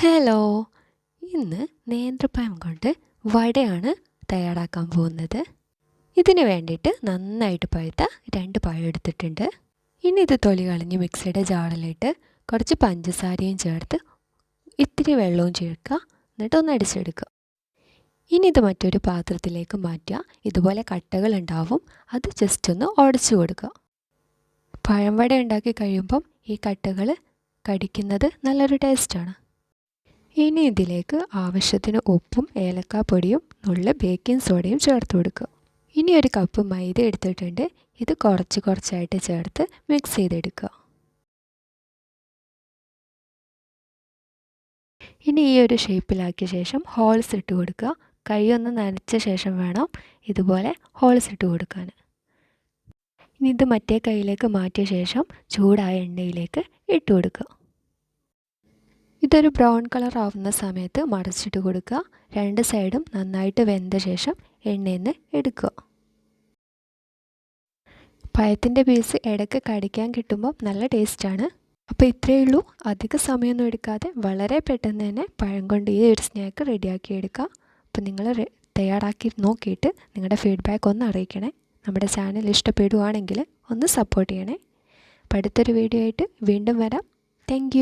Hello ഇന്ന് നേന്ത്രപ്പഴം കൊണ്ട് വടയാണ് തയ്യാറാക്കാൻ പോകുന്നത്. ഇതിന് വേണ്ടിയിട്ട് നന്നായിട്ട് പഴുത്ത രണ്ട് പഴം എടുത്തിട്ടുണ്ട്. ഇനി ഇത് തൊലി കളഞ്ഞ് മിക്സിയുടെ ജാറിലിട്ട് കുറച്ച് പഞ്ചസാരയും ചേർത്ത് ഇത്തിരി വെള്ളവും ചേർക്കുക. എന്നിട്ട് ഒന്ന് അടിച്ചെടുക്കുക. ഇനി ഇത് മറ്റൊരു പാത്രത്തിലേക്ക് മാറ്റുക. ഇതുപോലെ കട്ടകൾ ഉണ്ടാവും. അത് ജസ്റ്റ് ഒന്ന് ഉടച്ചു കൊടുക്കുക. പഴം വട ഉണ്ടാക്കി കഴിയുമ്പം ഈ കട്ടകൾ കടിക്കുന്നത് നല്ലൊരു ടേസ്റ്റാണ് ഇനി ഇതിലേക്ക് ആവശ്യത്തിന് ഉപ്പും ഏലക്കാപ്പൊടിയും നുള്ള ബേക്കിംഗ് സോഡയും ചേർത്ത് കൊടുക്കുക. ഇനി ഒരു കപ്പ് മൈദ എടുത്തിട്ടുണ്ട്. ഇത് കുറച്ച് കുറച്ചായിട്ട് ചേർത്ത് മിക്സ് ചെയ്തെടുക്കുക. ഇനി ഈ ഒരു ഷേപ്പിലാക്കിയ ശേഷം ഹോൾസ് ഇട്ട് കൊടുക്കുക. കൈ ഒന്ന് നനച്ച ശേഷം വേണം ഇതുപോലെ ഹോൾസ് ഇട്ട് കൊടുക്കാൻ. ഇനി ഇത് മറ്റേ കൈയിലേക്ക് മാറ്റിയ ശേഷം ചൂടായ എണ്ണയിലേക്ക് ഇട്ട് കൊടുക്കുക. ഇതൊരു ബ്രൗൺ കളർ ആവുന്ന സമയത്ത് മറച്ചിട്ട് കൊടുക്കുക. രണ്ട് സൈഡും നന്നായിട്ട് വെന്ത ശേഷം എണ്ണയിൽ നിന്ന് എടുക്കുക. പഴത്തിന്റെ പീസ് ഇടയ്ക്ക് കടിക്കാൻ കിട്ടുമ്പോൾ നല്ല ടേസ്റ്റാണ് അപ്പോൾ ഇത്രയേ ഉള്ളൂ. അധിക സമയമൊന്നും എടുക്കാതെ വളരെ പെട്ടെന്ന് തന്നെ പഴം കൊണ്ട് ഈ ഒരു സ്നാക്ക് റെഡിയാക്കി എടുക്കുക. അപ്പോൾ നിങ്ങൾ തയ്യാറാക്കി നോക്കിയിട്ട് നിങ്ങളുടെ ഫീഡ്ബാക്ക് ഒന്ന് അറിയിക്കണേ. നമ്മുടെ ചാനൽ ഇഷ്ടപ്പെടുവാണെങ്കിൽ ഒന്ന് സപ്പോർട്ട് ചെയ്യണേ. അടുത്തൊരു വീഡിയോ ആയിട്ട് വീണ്ടും വരാം. താങ്ക്